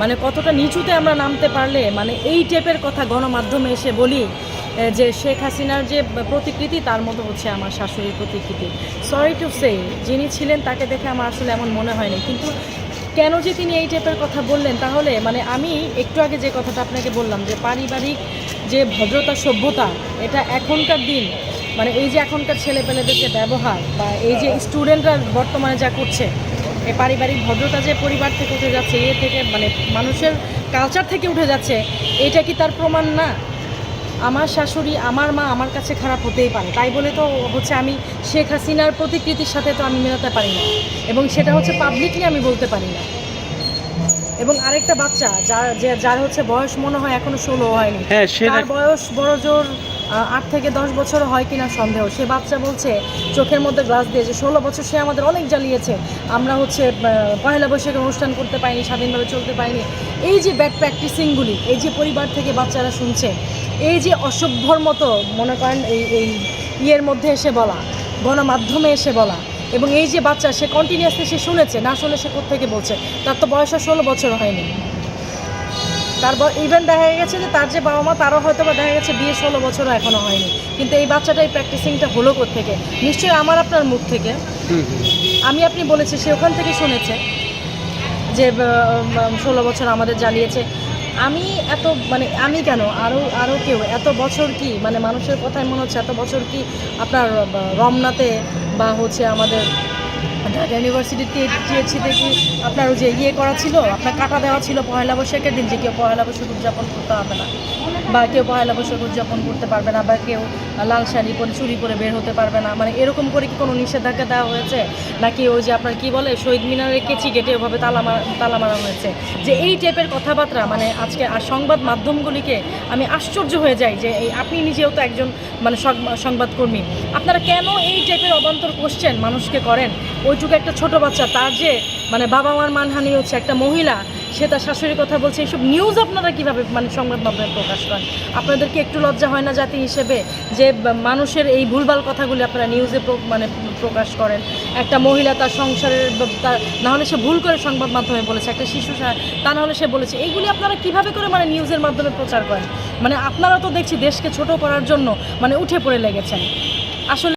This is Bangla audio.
মানে কতটা নিচুতে আমরা নামতে পারলে মানে এই টাইপের কথা গণমাধ্যমে এসে বলি যে শেখ হাসিনার যে প্রতিকৃতি, তার মতো হচ্ছে আমার শাশুড়ির প্রতিকৃতি। সরি টু সে যিনি ছিলেন তাকে দেখে আমার আসলে এমন মনে হয়নি। কিন্তু কেন যে তিনি এই টাইপের কথা বললেন, তাহলে মানে আমি একটু আগে যে কথাটা আপনাকে বললাম, যে পারিবারিক যে ভদ্রতা, সভ্যতা, এটা এখনকার দিন মানে এই যে এখনকার ছেলেপেলেদের যে ব্যবহার, বা এই যে স্টুডেন্টরা বর্তমানে যা করছে পারিবারিক ভদ্রতা যে পরিবার থেকে উঠে যাচ্ছে, এ থেকে মানে মানুষের কালচার থেকে উঠে যাচ্ছে, এটা কি তার প্রমাণ না? আমার শাশুড়ি, আমার মা আমার কাছে খারাপ হতেই পারে। তাই বলে তো হচ্ছে আমি শেখ হাসিনার প্রতিকৃতির সাথে তো আমি মেলাতে পারি না। এবং সেটা হচ্ছে পাবলিকলি আমি বলতে পারি না। এবং আরেকটা বাচ্চা যার যার হচ্ছে বয়স মনে হয় এখনও ষোলো হয়নি। হ্যাঁ তার বয়স বড় জোর আট থেকে দশ বছর হয় কিনা সন্দেহ। সে বাচ্চা বলছে চোখের মধ্যে গ্লাস দিয়েছে ষোলো বছর সে আমাদের অনেক জ্বালিয়েছে। আমরা হচ্ছে পয়লা বৈশাখে অনুষ্ঠান করতে পারিনি স্বাধীনভাবে চলতে পারিনি। এই যে ব্যাড প্র্যাকটিসিংগুলি এই যে পরিবার থেকে বাচ্চারা শুনছে এই যে অসভ্যর মতো মনে করেন এই এই ইয়ের মধ্যে এসে বলা গণমাধ্যমে এসে বলা এবং এই যে বাচ্চা সে কন্টিনিউয়াসলি সে শুনেছে না শুনে সে কোথেকে বলছে? তার তো বয়স আর ষোলো বছর হয়নি। তারপর ইভেন দেখা গেছে যে তার যে বাবা মা তারও হয়তো বা দেখা গেছে বিয়ে ষোলো বছরও এখনও হয়নি। কিন্তু এই বাচ্চাটা এই প্র্যাকটিসিংটা হলো থেকে নিশ্চয়ই আমার আপনার মুখ থেকে। আমি আপনি বলেছি সে ওখান থেকে শুনেছে যে ষোলো বছর আমাদের জানিয়েছে আমি এত মানে আমি কেন? আরও আরও কেউ? এত বছর কি? মানে মানুষের কথায় মনে হচ্ছে এত বছর কি আপনার রমনাতে বা হচ্ছে আমাদের ঢাকা ইউনিভার্সিটিতে টিএসসিতে কি আপনার যে ইয়ে করা ছিল, আপনার কাটা দেওয়া ছিল পয়লা বৈশাখের দিন যে কেউ পয়লা বৈশাখ উদযাপন করতে হবে না বা কেউ পয়লা বৈশাখ উদযাপন করতে পারবে না বা কেউ লাল শাড়ি পরে চুরি করে বের হতে পারবে না। মানে এরকম করে কি কোনো নিষেধাজ্ঞা দেওয়া হয়েছে? নাকি ওই যে আপনার কি বলে, শহীদ মিনারের কেচি গেটে ওভাবে তালা মারা তালা মারা হয়েছে? যে এই টাইপের কথাবার্তা মানে আজকে আর সংবাদ মাধ্যমগুলিকে আমি আশ্চর্য হয়ে যাই যে এই আপনি নিজেও তো একজন মানে সংবা- সংবাদকর্মী। আপনারা কেন এই টাইপের অবান্তর কোশ্চেন মানুষকে করেন? ওইটুকু একটা ছোট বাচ্চা, তার যে মানে বাবা মার মানহানি হচ্ছে একটা মহিলা সে তার শাশুড়ির কথা বলছে, এইসব নিউজ আপনারা কীভাবে মানে সংবাদ মাধ্যমে প্রকাশ করেন আপনাদেরকে একটু লজ্জা হয় না জাতি হিসেবে যে মানুষের এই ভুলভাল কথাগুলি আপনারা নিউজে মানে প্রকাশ করেন? একটা মহিলা তার সংসারের তার, না হলে সে ভুল করে সংবাদ মাধ্যমে বলেছে, একটা শিশু তা না হলে সে বলেছে। এইগুলি আপনারা কীভাবে করে মানে নিউজের মাধ্যমে প্রচার করেন? মানে আপনারা তো দেখছি দেশকে ছোট করার জন্য মানে উঠে পড়ে লেগেছেন। আসলে